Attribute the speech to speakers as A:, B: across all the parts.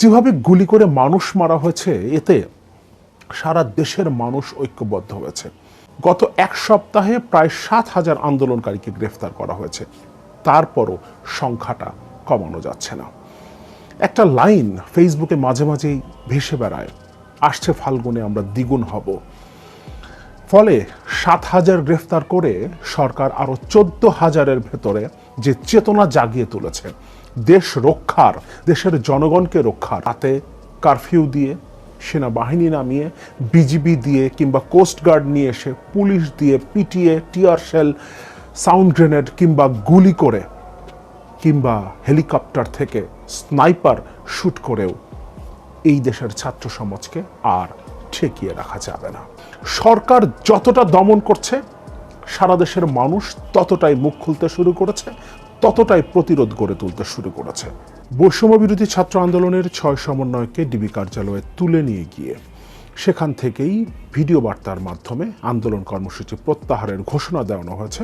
A: যেভাবে গুলি করে মানুষ মারা হয়েছে, এতে সারা দেশের মানুষ ঐক্যবদ্ধ হয়েছে। গত এক সপ্তাহে প্রায় সাত হাজার আন্দোলনকারীকে গ্রেফতার করা হয়েছে। তারপরও সংখ্যাটা কমানো যাচ্ছে না। একটা লাইন ফেসবুকে মাঝে মাঝেই ভেসে বেড়ায়, আসছে ফাল্গুনে, আমরা দ্বিগুণ হব। ফলে সাত হাজার গ্রেফতার করে সরকার আরও চোদ্দ হাজারের ভেতরে যে চেতনা জাগিয়ে তুলেছে দেশ রক্ষার, দেশের জনগণকে রক্ষার, তাতে কারফিউ দিয়ে, সেনাবাহিনী নামিয়ে, বিজিবি দিয়ে কিংবা কোস্টগার্ড নিয়ে এসে, পুলিশ দিয়ে পিটিয়ে, টিয়ার শেল, সাউন্ড গ্রেনেড কিংবা গুলি করে, কিংবা হেলিকপ্টার থেকে স্নাইপার শ্যুট করেও এই দেশের ছাত্র সমাজকে আর ঠেকিয়ে রাখা যাবে না। সরকার যতটা দমন করছে, সারা দেশের মানুষ ততটাই মুখ খুলতে শুরু করেছে। ততটাই প্রতিরোধ গড়ে তুলতে শুরু করেছে। বৈষম্য বিরোধী ছাত্র আন্দোলনের ছয় সমন্বয়কে ডিবি কার্যালয়ে তুলে নিয়ে গিয়ে সেখান থেকেই ভিডিও বার্তার মাধ্যমে আন্দোলন কর্মসূচি প্রত্যাহারের ঘোষণা দেওয়ানো হয়েছে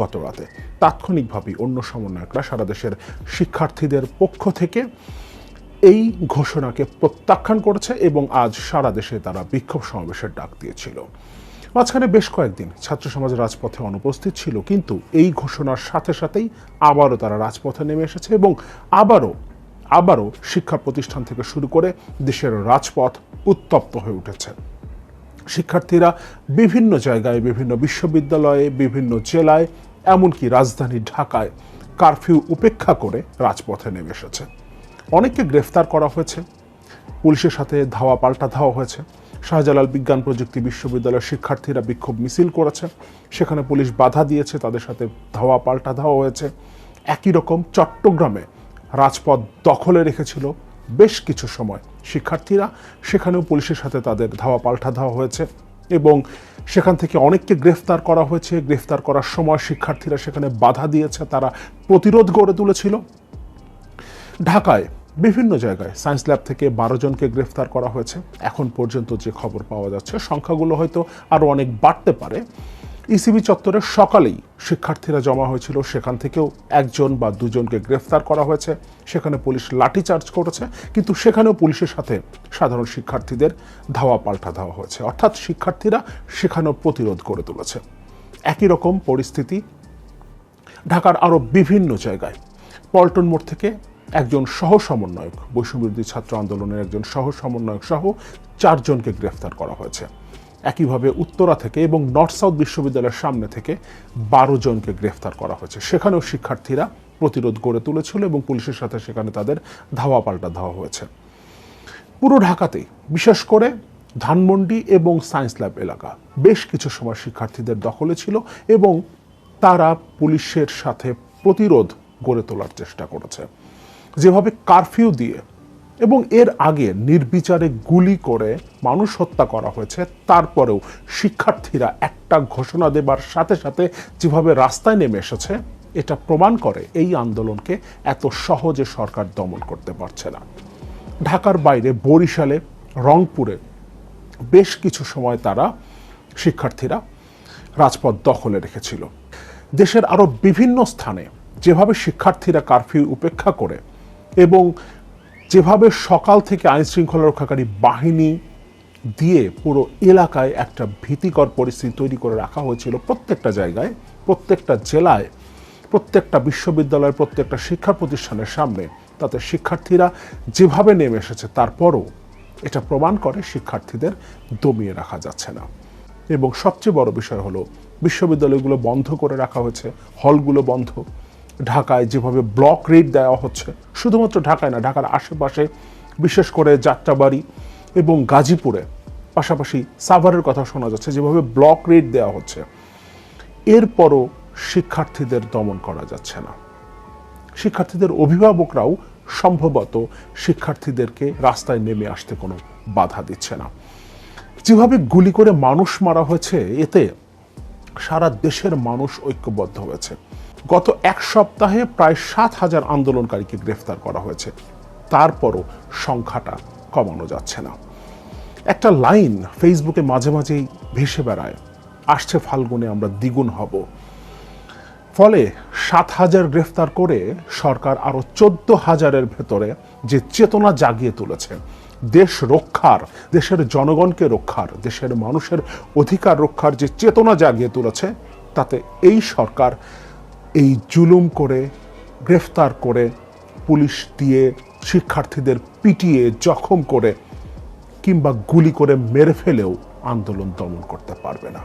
A: গত রাতে। তাৎক্ষণিকভাবেই অন্য সমন্বয়করা সারা দেশের শিক্ষার্থীদের পক্ষ থেকে এই ঘোষণাকে প্রত্যাখ্যান করেছে এবং আজ সারা দেশে তারা বিক্ষোভ সমাবেশের ডাক দিয়েছিল। মাঝখানে বেশ কয়েকদিন ছাত্র সমাজ রাজপথে অনুপস্থিত ছিল, কিন্তু এই ঘোষণার সাথে সাথেই আবারও তারা রাজপথে নেমে এসেছে এবং আবারও আবারও শিক্ষা প্রতিষ্ঠান থেকে শুরু করে দেশের রাজপথ উত্তপ্ত হয়ে উঠেছে। শিক্ষার্থীরা বিভিন্ন জায়গায়, বিভিন্ন বিশ্ববিদ্যালয়ে, বিভিন্ন জেলায়, এমনকি রাজধানী ঢাকায় কারফিউ উপেক্ষা করে রাজপথে নেমে এসেছে। অনেককে গ্রেফতার করা হয়েছে, পুলিশের সাথে ধাওয়া পাল্টা ধাওয়া হয়েছে। শাহজালাল বিজ্ঞান প্রযুক্তি বিশ্ববিদ্যালয়ের শিক্ষার্থীরা বিক্ষোভ মিছিল করেছে। সেখানে পুলিশ বাধা দিয়েছে, তাদের সাথে ধাওয়া পাল্টা ধাওয়া হয়েছে। একই রকম চট্টগ্রামে রাজপথ দখলে রেখেছিল বেশ কিছু সময় শিক্ষার্থীরা। সেখানেও পুলিশের সাথে তাদের ধাওয়া পাল্টা ধাওয়া হয়েছে এবং সেখান থেকে অনেককে গ্রেফতার করা হয়েছে। গ্রেফতার করার সময় শিক্ষার্থীরা সেখানে বাধা দিয়েছে, তারা প্রতিরোধ গড়ে তুলেছিল। ঢাকায় বিভিন্ন জায়গায় সায়েন্স ল্যাব থেকে বারো জনকে গ্রেফতার করা হয়েছে। এখন পর্যন্ত যে খবর পাওয়া যাচ্ছে, সংখ্যাগুলো হয়তো আরও অনেক বাড়তে পারে। ইসিবি চত্বরে সকালেই শিক্ষার্থীরা জমা হয়েছিল। সেখান থেকেও একজন বা দুজনকে গ্রেফতার করা হয়েছে। সেখানে পুলিশ লাঠিচার্জ করেছে। কিন্তু সেখানেও পুলিশের সাথে সাধারণ শিক্ষার্থীদের ধাওয়া পাল্টা ধাওয়া হয়েছে। অর্থাৎ শিক্ষার্থীরা সেখানেও প্রতিরোধ করে তুলেছে। একই রকম পরিস্থিতি ঢাকার আরও বিভিন্ন জায়গায়। পল্টন মোড় থেকে একজন সহ সমন্বয়ক বৈষম্যবিরোধী ছাত্র আন্দোলনের একজন সহ সমন্বয়ক সহ চারজনকে গ্রেফতার করা হয়েছে। একইভাবে উত্তরা থেকে এবং নর্থ সাউথ বিশ্ববিদ্যালয়ের সামনে থেকে বারো জনকে গ্রেফতার করা হয়েছে। সেখানেও শিক্ষার্থীরা প্রতিরোধ গড়ে তুলেছিল এবং পুলিশের সাথে সেখানে তাদের ধাওয়া পাল্টা ধাওয়া হয়েছে। পুরো ঢাকাতেই, বিশেষ করে ধানমন্ডি এবং সায়েন্স ল্যাব এলাকা, বেশ কিছু সময় শিক্ষার্থীদের দখলে ছিল এবং তারা পুলিশের সাথে প্রতিরোধ গড়ে তোলার চেষ্টা করেছে। যেভাবে কারফিউ দিয়ে এবং এর আগে নির্বিচারে গুলি করে মানুষ হত্যা করা হয়েছে, তারপরেও শিক্ষার্থীরা একটা ঘোষণা দেবার সাথে সাথে যেভাবে রাস্তায় নেমে এসেছে, এটা প্রমাণ করে এই আন্দোলনকে এত সহজে সরকার দমন করতে পারছে না। ঢাকার বাইরে, বরিশালে, রংপুরে বেশ কিছু সময় তারা শিক্ষার্থীরা রাজপথ দখলে রেখেছিল। দেশের আরও বিভিন্ন স্থানে যেভাবে শিক্ষার্থীরা কারফিউ উপেক্ষা করে এবং যেভাবে সকাল থেকে আইন শৃঙ্খলা রক্ষাকারী বাহিনী দিয়ে পুরো এলাকায় একটা ভীতিকর পরিস্থিতি তৈরি করে রাখা হয়েছিল প্রত্যেকটা জায়গায়, প্রত্যেকটা জেলায়, প্রত্যেকটা বিশ্ববিদ্যালয়ের প্রত্যেকটা শিক্ষা প্রতিষ্ঠানের সামনে। তাতে শিক্ষার্থীরা যেভাবে নেমে এসেছে, তারপরও এটা প্রমাণ করে শিক্ষার্থীদের দমিয়ে রাখা যাচ্ছে না। এবং সবচেয়ে বড় বিষয় হলো, বিশ্ববিদ্যালয়গুলো বন্ধ করে রাখা হয়েছে, হলগুলো বন্ধ। ঢাকায় যেভাবে ব্লক রেট দেওয়া হচ্ছে, শুধুমাত্র ঢাকায় না, ঢাকার আশেপাশে বিশেষ করে যাত্রাবাড়ি এবং গাজীপুরে, পাশাপাশি সাভারের কথা শোনা যাচ্ছে, যেভাবে ব্লক রেট দেওয়া হচ্ছে, এরপরও শিক্ষার্থীদের দমন করা যাচ্ছে না। শিক্ষার্থীদের অভিভাবকরাও সম্ভবত শিক্ষার্থীদেরকে রাস্তায় নেমে আসতে কোনো বাধা দিচ্ছে না। যেভাবে গুলি করে মানুষ মারা হয়েছে, এতে সারা দেশের মানুষ ঐক্যবদ্ধ হয়েছে। গত এক সপ্তাহে প্রায় সাত হাজার আন্দোলনকারীকে গ্রেফতার করা হয়েছে। তারপরও সংখ্যাটা কমানো যাচ্ছে না। একটা লাইন ফেসবুকে মাঝে মাঝেই ভেসে বেড়ায়, আসছে ফাল্গুনে, আমরা দ্বিগুণ হব। ফলে সাত হাজার গ্রেফতার করে সরকার আরও চোদ্দ হাজারের ভেতরে যে চেতনা জাগিয়ে তুলেছে, দেশ রক্ষার, দেশের জনগণকে রক্ষার, দেশের মানুষের অধিকার রক্ষার যে চেতনা জাগিয়ে তুলেছে, তাতে এই সরকার এই জুলুম করে, গ্রেফতার করে, পুলিশ দিয়ে শিক্ষার্থীদের পিটিয়ে জখম করে কিংবা গুলি করে মেরে ফেলেও আন্দোলন দমন করতে পারবে না।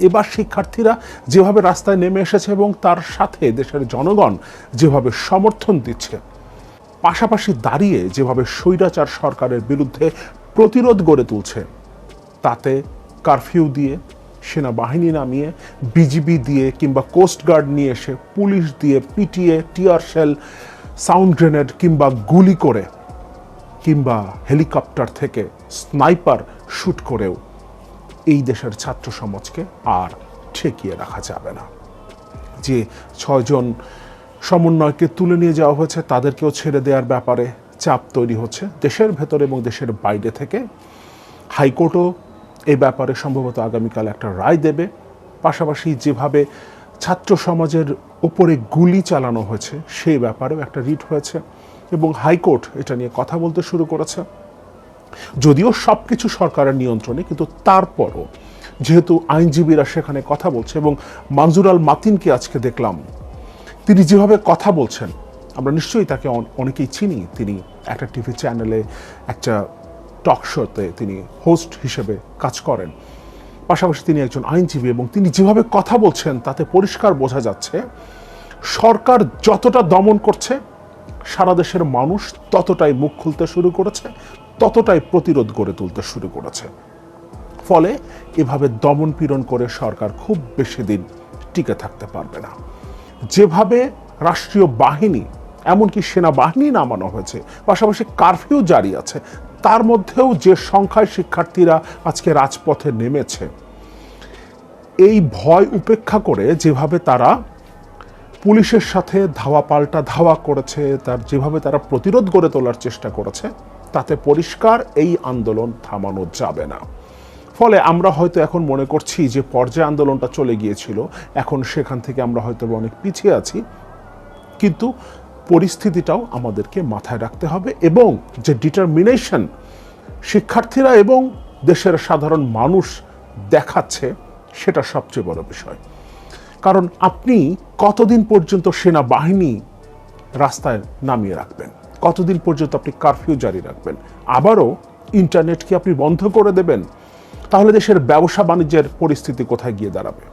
A: এবার শিক্ষার্থীরা যেভাবে রাস্তায় নেমে এসেছে এবং তার সাথে দেশের জনগণ যেভাবে সমর্থন দিচ্ছে, পাশাপাশি দাঁড়িয়ে যেভাবে স্বৈরাচার সরকারের বিরুদ্ধে প্রতিরোধ গড়ে তুলছে, তাতে কারফিউ দিয়ে সেনাবাহিনী নামিয়ে বিজিবি দিয়ে কিংবা কোস্টগার্ড নিয়ে এসে পুলিশ দিয়ে পিটিয়ে, টিয়ার শেল সাউন্ড গ্রেনেড কিংবা গুলি করে কিংবা হেলিকপ্টার থেকে স্নাইপার শ্যুট করেও এই দেশের ছাত্র সমাজকে আর ঠেকিয়ে রাখা যাবে না। যে ছয়জন সমন্বয়কে তুলে নিয়ে যাওয়া হয়েছে, তাদেরকেও ছেড়ে দেওয়ার ব্যাপারে চাপ তৈরি হচ্ছে দেশের ভেতরে এবং দেশের বাইরে থেকে। হাইকোর্টও এই ব্যাপারে সম্ভবত আগামীকাল একটা রায় দেবে। পাশাপাশি যেভাবে ছাত্র সমাজের উপরে গুলি চালানো হয়েছে সেই ব্যাপারেও একটা রিট হয়েছে এবং হাইকোর্ট এটা নিয়ে কথা বলতে শুরু করেছে। যদিও সব কিছু সরকারের নিয়ন্ত্রণে, কিন্তু তারপরও যেহেতু আইনজীবীরা সেখানে কথা বলছে এবং মানজুর আল মাতিনকে আজকে দেখলাম, তিনি যেভাবে কথা বলছেন, আমরা নিশ্চয়ই তাকে অনেকেই চিনি। তিনি একটা টিভি চ্যানেলে একটা টক শোতে তিনি হোস্ট হিসেবে কাজ করেন। পাশাপাশি তিনি একজন আইনজীবী এবং তিনি যেভাবে কথা বলছেন, তাতে পরিষ্কার বোঝা যাচ্ছে, সরকার যতটা দমন করছে, সারা দেশের মানুষ ততটাই মুখ খুলতে শুরু করেছে, ততটাই প্রতিরোধ গড়ে তুলতে শুরু করেছে। ফলে এভাবে দমন পীড়ন করে সরকার খুব বেশি দিন টিকে থাকতে পারবে না। যেভাবে রাষ্ট্রীয় বাহিনী, এমনকি সেনাবাহিনী নামানো হয়েছে, পাশাপাশি কারফিউ জারি আছে তার মধ্যেও যে সংখ্যায় শিক্ষার্থীরা আজকে রাজপথে নেমেছে, এই ভয় উপেক্ষা করে যেভাবে তারা পুলিশের সাথে ধাওয়া পাল্টা ধাওয়া করেছে, তার যেভাবে তারা প্রতিরোধ গড়ে তোলার চেষ্টা করেছে, তাতে পরিষ্কার এই আন্দোলন থামানো যাবে না। ফলে আমরা হয়তো এখন মনে করছি যে পর্যায় আন্দোলনটা চলে গিয়েছিল, এখন সেখান থেকে আমরা হয়তো অনেক পিছিয়ে আছি। কিন্তু পরিস্থিতিটাও আমাদেরকে মাথায় রাখতে হবে এবং যে ডিটারমিনেশন শিক্ষার্থীরা এবং দেশের সাধারণ মানুষ দেখাচ্ছে, সেটা সবচেয়ে বড় বিষয়। কারণ আপনি কতদিন পর্যন্ত সেনাবাহিনী রাস্তায় নামিয়ে রাখবেন? কতদিন পর্যন্ত আপনি কারফিউ জারি রাখবেন? আবারও ইন্টারনেট কি আপনি বন্ধ করে দেবেন? তাহলে দেশের ব্যবসা বাণিজ্যের পরিস্থিতি কোথায় গিয়ে দাঁড়াবে?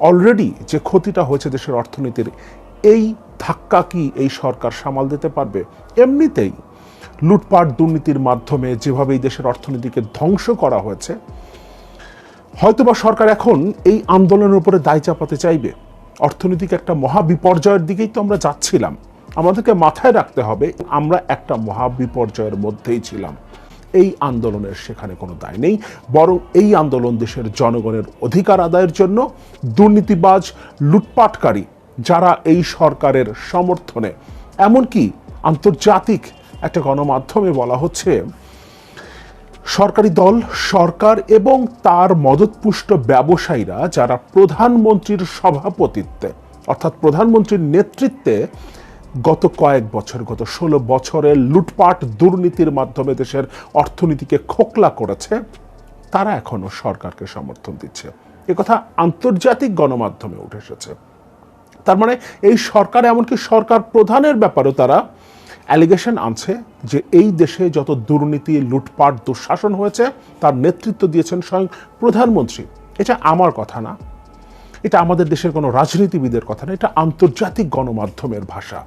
A: অলরেডি যে ক্ষতিটা হয়েছে দেশের অর্থনীতির এই ধাক্কা কি এই সরকার সামাল দিতে পারবে? এমনিতেই লুটপাট দুর্নীতির মাধ্যমে যেভাবে এই দেশের অর্থনীতিকে ধ্বংস করা হয়েছে, হয়তোবা সরকার এখন এই আন্দোলনের উপরে দায় চাপাতে চাইবে। অর্থনৈতিক একটা মহা বিপর্যয়ের দিকেই তো আমরা যাচ্ছিলাম। আমাদেরকে মাথায় রাখতে হবে, আমরা একটা মহা বিপর্যয়ের মধ্যেই ছিলাম। এই আন্দোলনের সেখানে কোনো দায় নেই, বরং এই আন্দোলন দেশের জনগণের অধিকার আদায়ের জন্য দুর্নীতিবাজ, লুটপাটকারী যারা এই সরকারের সমর্থনে, এমনকি আন্তর্জাতিক একটা গণমাধ্যমে বলা হচ্ছে, সরকারি দল, সরকার এবং তার মদতপুষ্ট ব্যবসায়ীরা যারা প্রধানমন্ত্রীর সভাপতিত্বে, অর্থাৎ প্রধানমন্ত্রীর নেতৃত্বে গত কয়েক বছর, গত ষোলো বছরের লুটপাট, দুর্নীতির মাধ্যমে দেশের অর্থনীতিকে খোকলা করেছে, তারা এখনও সরকারকে সমর্থন দিচ্ছে। একথা আন্তর্জাতিক গণমাধ্যমে উঠে এসেছে। তার মানে এই সরকার এমনকি সরকার প্রধানের ব্যাপারেও তারা অ্যালিগেশন আনছে যে এই দেশে যত দুর্নীতি, লুটপাট, দুঃশাসন হয়েছে, তার নেতৃত্ব দিয়েছেন স্বয়ং প্রধানমন্ত্রী। এটা আমার কথা না। এটা আমাদের দেশের কোনো রাজনীতিবিদের কথা না, এটা আন্তর্জাতিক গণমাধ্যমের ভাষা।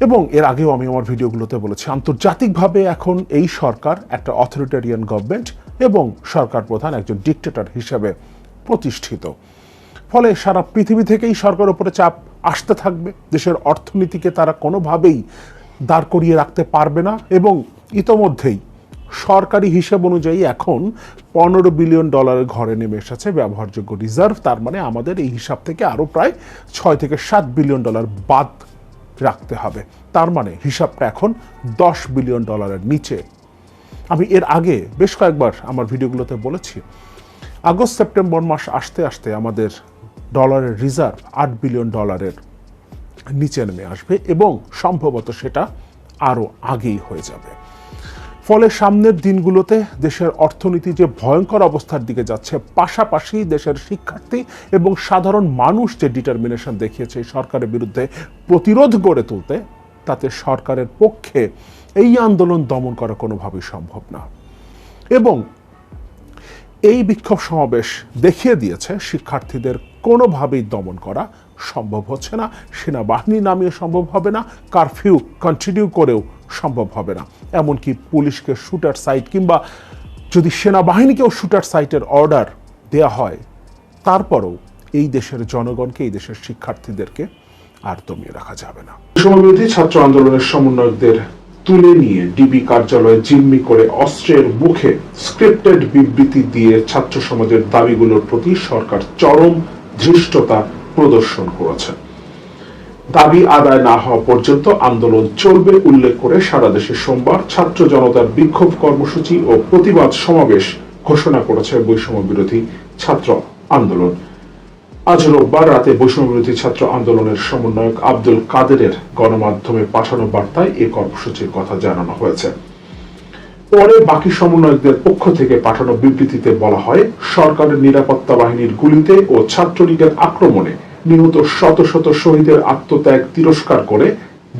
A: এবং এর আগেও আমি আমার ভিডিওগুলোতে বলেছি, আন্তর্জাতিকভাবে এখন এই সরকার একটা অথরিটেরিয়ান গভর্নমেন্ট এবং সরকার প্রধান একজন ডিকটেটর হিসেবে প্রতিষ্ঠিত। ফলে সারা পৃথিবী থেকেই সরকার উপরে চাপ আসতে থাকবে। দেশের অর্থনীতিকে তারা কোনোভাবেই দাঁড় করিয়ে রাখতে পারবে না এবং ইতোমধ্যেই সরকারি হিসাব অনুযায়ী এখন পনেরো বিলিয়ন ডলারের ঘরে নেমে এসেছে ব্যবহারযোগ্য রিজার্ভ। তার মানে আমাদের এই হিসাব থেকে আরও প্রায় ছয় থেকে সাত বিলিয়ন ডলার বাদ রাখতে হবে। তার মানে হিসাবটা এখন দশ বিলিয়ন ডলারের নিচে। আমি এর আগে বেশ কয়েকবার আমার ভিডিওগুলোতে বলেছি, আগস্ট, সেপ্টেম্বর মাস আসতে আসতে আমাদের ডলারের রিজার্ভ, আট বিলিয়ন ডলারের নিচে নেমে আসবে এবং সম্ভবত সেটা আরও আগেই হয়ে যাবে। ফলে সামনের দিনগুলোতে দেশের অর্থনীতি যে ভয়ঙ্কর অবস্থার দিকে যাচ্ছে, পাশাপাশি দেশের শিক্ষার্থী এবং সাধারণ মানুষ যে ডিটারমিনেশন দেখিয়েছে সরকারের বিরুদ্ধে প্রতিরোধ গড়ে তুলতে, তাতে সরকারের পক্ষে এই আন্দোলন দমন করা কোনোভাবেই সম্ভব না। এবং এই বিক্ষোভ সমাবেশ দেখিয়ে দিয়েছে শিক্ষার্থীদের কোনোভাবেই দমন করা সম্ভব হচ্ছে না। সেনাবাহিনী নামিয়ে সম্ভব হবে না, কারফিউ কন্টিনিউ করেও সম্ভব হবে না। এমনকি পুলিশকে শুটার সাইট কিংবা যদি সেনাবাহিনীকেও শুটার সাইটের অর্ডার দেয়া হয়, তারপরেও এই দেশের জনগণকে, এই দেশের শিক্ষার্থীদেরকে আর দমিয়ে রাখা যাবে না। সমাবেশী ছাত্র আন্দোলনের সমন্বয়কদের তুলে নিয়ে ডিবি কার্যালয়ে জিম্মি করে অস্ত্রের মুখে স্ক্রিপ্টেড বিবৃতি দিয়ে ছাত্র সমাজের দাবিগুলোর প্রতি সরকার চরম ধৃষ্টতা প্রদর্শন করেছে। দাবি আদায় না হওয়া পর্যন্ত আন্দোলন চলবে উল্লেখ করে সারা দেশে সোমবার ছাত্র জনতার বিক্ষোভ কর্মসূচি ও প্রতিবাদ সমাবেশ ঘোষণা করেছে বৈষম্য বিরোধী ছাত্র আন্দোলন। আজ রোববার রাতে বৈষম্য বিরোধী ছাত্র আন্দোলনের সমন্বয়ক আব্দুল কাদেরের গণমাধ্যমে পাঠানো বার্তায় এ কর্মসূচির কথা জানানো হয়েছে। পরে বাকি সমন্বয়কদের পক্ষ থেকে পাঠানো বিবৃতিতে বলা হয়, সরকারের নিরাপত্তা বাহিনীর গুলিতে ও ছাত্রলীগের আক্রমণে নিহত শত শত শহীদের আত্মত্যাগ তিরস্কার করে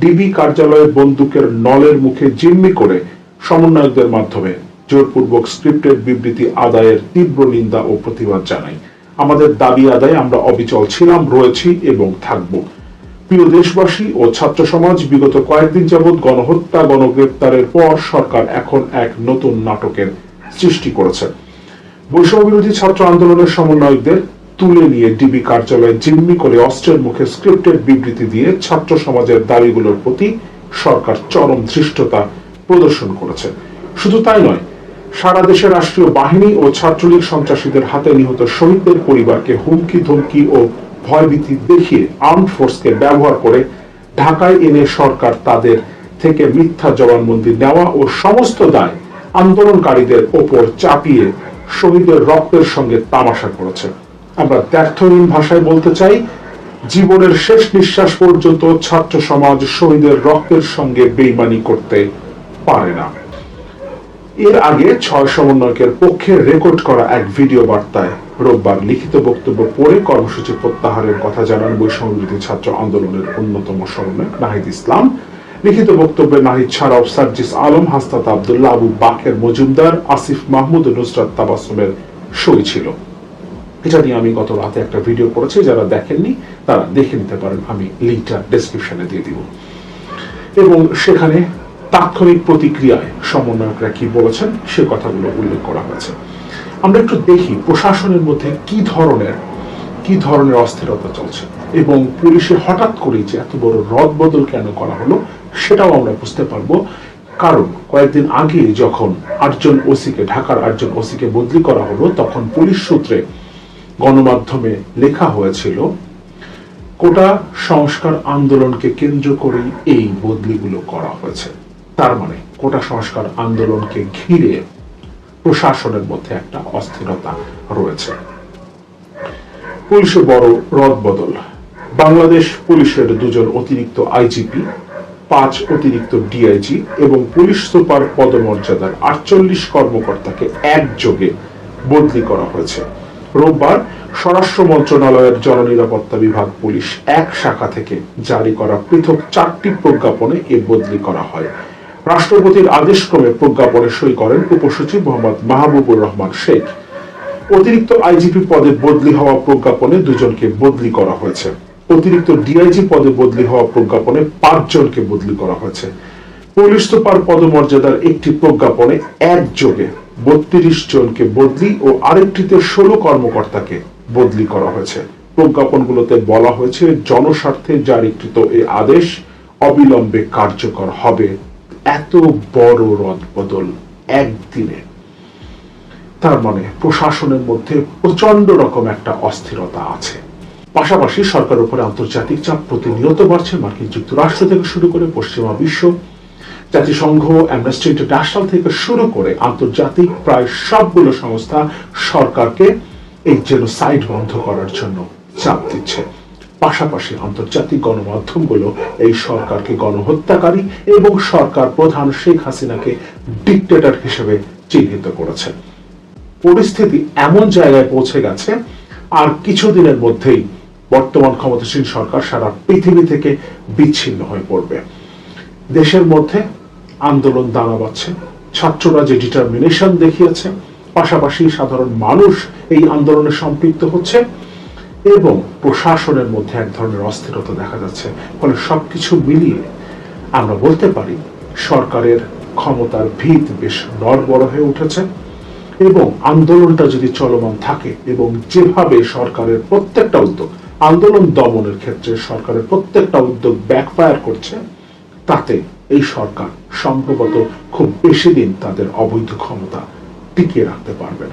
A: ডিবি কার্যালয়ে বন্দুকের নলের মুখে জিম্মি করে সমন্বয়কদের মাধ্যমে জোরপূর্বক স্ক্রিপ্টের বিবৃতি আদায়ের তীব্র নিন্দা ও প্রতিবাদ জানাই আমাদের দাবি আদায়ে আমরা অবিচল ছিলাম, রয়েছি এবং থাকব। প্রিয় দেশবাসী ও ছাত্র সমাজ, বিগত কয়েকদিন যাবৎ গণহত্যা, গণগ্রেপ্তারের পর সরকার এখন এক নতুন নাটকের সৃষ্টি করেছে। বৈষম্য বিরোধী ছাত্র আন্দোলনের সমন্বয়কদের তুলে নিয়ে ডিবি কার্যালয়ে জিম্মি করে অস্ত্রের মুখে স্ক্রিপ্টের বিবৃতি দিয়ে ছাত্র সমাজের দাবিগুলোর প্রতি সরকার চরম ধৃষ্টতা প্রদর্শন করেছে। শুধু তাই নয়, সারা দেশের রাষ্ট্রীয় বাহিনী ও ছাত্রলীগ সন্ত্রাসীদের হাতে নিহত শহীদদের পরিবারকে হুমকি, ধমকি ও ভয়ভীতি দেখিয়ে আর্ম ফোর্সকে ব্যবহার করে ঢাকায় এনে সরকার তাদের থেকে মিথ্যা জবানবন্দি নেওয়া ও সমস্ত দায় আন্দোলনকারীদের ওপর চাপিয়ে শহীদের রক্তের সঙ্গে তামাশা করেছে। আমরা ব্যর্থহীন ভাষায় বলতে চাই, জীবনের শেষ নিঃশ্বাস পর্যন্ত ছাত্র সমাজ শহীদের রক্তের সঙ্গে বেইমানি করতে পারে না। এর আগে ছয় সমন্বয়কের পক্ষে রেকর্ড করা এক ভিডিও বার্তায় রোববার লিখিত বক্তব্য পড়ে কর্মসূচি প্রত্যাহারের কথা জানান বৈষম্যবিরোধী ছাত্র আন্দোলনের অন্যতম সমন্বয়ক নাহিদ ইসলাম। লিখিত বক্তব্যে নাহিদ ছাড়াও সার্জিস আলম হাস্তাত আবদুল্লাহ, আবু বাকের মজুমদার, আসিফ মাহমুদ নুসরাত তাবাসুমের সই ছিল। এটা নিয়ে আমি গত রাতে একটা ভিডিও করেছি, যারা দেখেননি তারা দেখে নিতে পারেন। আমি লিঙ্কটা ডেসক্রিপশনে দিয়ে দিব। এবং সেখানে তাৎক্ষণিক প্রতিক্রিয়ায় সমন্বয়করা কি বলেছেন সে কথাগুলো উল্লেখ করা হয়েছে। আমরা একটু দেখি প্রশাসনের মধ্যে কি ধরনের কি ধরনের অস্থিরতা চলছে এবং পুলিশের হঠাৎ করেই যে এত বড় রদ বদল কেন করা হলো সেটাও আমরা বুঝতে পারব। কারণ কয়েকদিন আগে যখন আটজন ওসিকে, ঢাকার আটজন ওসিকে বদলি করা হলো, তখন পুলিশ সূত্রে গণমাধ্যমে লেখা হয়েছিল, কোটা সংস্কার আন্দোলনকে কেন্দ্র করেই এই বদলিগুলো করা হয়েছে। তার মানে কোটা সংস্কার আন্দোলনকে ঘিরে প্রশাসনের মধ্যে একটা অস্থিরতা রয়েছে। পুলিশে বড় রদ বদল। বাংলাদেশ পুলিশের দুজন অতিরিক্ত আইজিপি, পাঁচ অতিরিক্ত ডিআইজি এবং পুলিশ সুপার পদমর্যাদার আটচল্লিশ কর্মকর্তাকে একযোগে বদলি করা হয়েছে। রোববার স্বরাষ্ট্র মন্ত্রণালয়ের জননিরাপত্তা বিভাগ পুলিশ এক শাখা থেকে জারি করা পৃথক চারটি প্রজ্ঞাপনে এ বদলি করা হয়। রাষ্ট্রপতির আদেশক্রমে প্রজ্ঞাপনে সই করেন উপসচিব মোহাম্মদ মাহবুবুর রহমান শেখ। অতিরিক্ত আইজিপি পদে বদলি হওয়া প্রজ্ঞাপনে দুজনকে বদলি করা হয়েছে। অতিরিক্ত ডিআইজি পদে বদলি হওয়া প্রজ্ঞাপনে পাঁচজনকে বদলি করা হয়েছে। পুলিশ সুপার পদমর্যাদার একটি প্রজ্ঞাপনে একযোগে বত্রিশ জনকে বদলি ও আরেকটিতে ষোলো কর্মকর্তাকে বদলি করা হয়েছে। প্রজ্ঞাপনগুলোতে বলা হয়েছে, জনস্বার্থে জারিকৃত এই আদেশ অবিলম্বে কার্যকর হবে এত বড় রদ বদল একদিনে। তার মানে প্রশাসনের মধ্যে প্রচণ্ড রকম একটা অস্থিরতা আছে। পাশাপাশি সরকারের উপরে আন্তর্জাতিক চাপ প্রতিনিয়ত বাড়ছে। মার্কিন যুক্তরাষ্ট্র থেকে শুরু করে পশ্চিমা বিশ্ব, জাতিসংঘ অ্যামনেস্টি ইন্টারন্যাশনাল থেকে শুরু করে আন্তর্জাতিক প্রায় সবগুলো সংস্থা সরকারকে এই জেনোসাইড বন্ধ করার জন্য চাপ দিচ্ছে। পাশাপাশি আন্তর্জাতিক গণমাধ্যমগুলো এই সরকারকে গণহত্যাকারী এবং সরকার প্রধান শেখ হাসিনাকে ডিকটেটর হিসেবে চিহ্নিত করেছে। পরিস্থিতি এমন জায়গায় পৌঁছে গেছে, আর কিছুদিনের মধ্যেই বর্তমান ক্ষমতাসীন সরকার সারা পৃথিবী থেকে বিচ্ছিন্ন হয়ে পড়বে। দেশের মধ্যে আন্দোলন দানা ছাত্ররা যে ডিটারমিনেশন দেখিয়েছে, পাশাপাশি সাধারণ মানুষ এই আন্দোলনে সম্পৃক্ত হচ্ছে। এবং প্রশাসনের মধ্যে এক ধরনের অস্থিরতা দেখা যাচ্ছে। ফলে সবকিছু মিলিয়ে আমরা বলতে পারি, সরকারের ক্ষমতার ভিত বেশ নড়বড় হয়ে উঠেছে এবং আন্দোলনটা যদি চলমান থাকে এবং যেভাবে সরকারের প্রত্যেকটা উদ্যোগ, আন্দোলন দমনের ক্ষেত্রে সরকারের প্রত্যেকটা উদ্যোগ ব্যাকফায়ার করছে, তাতে এই সরকার সম্ভবত খুব বেশি দিন তাদের অবৈধ ক্ষমতা টিকিয়ে রাখতে পারবে না।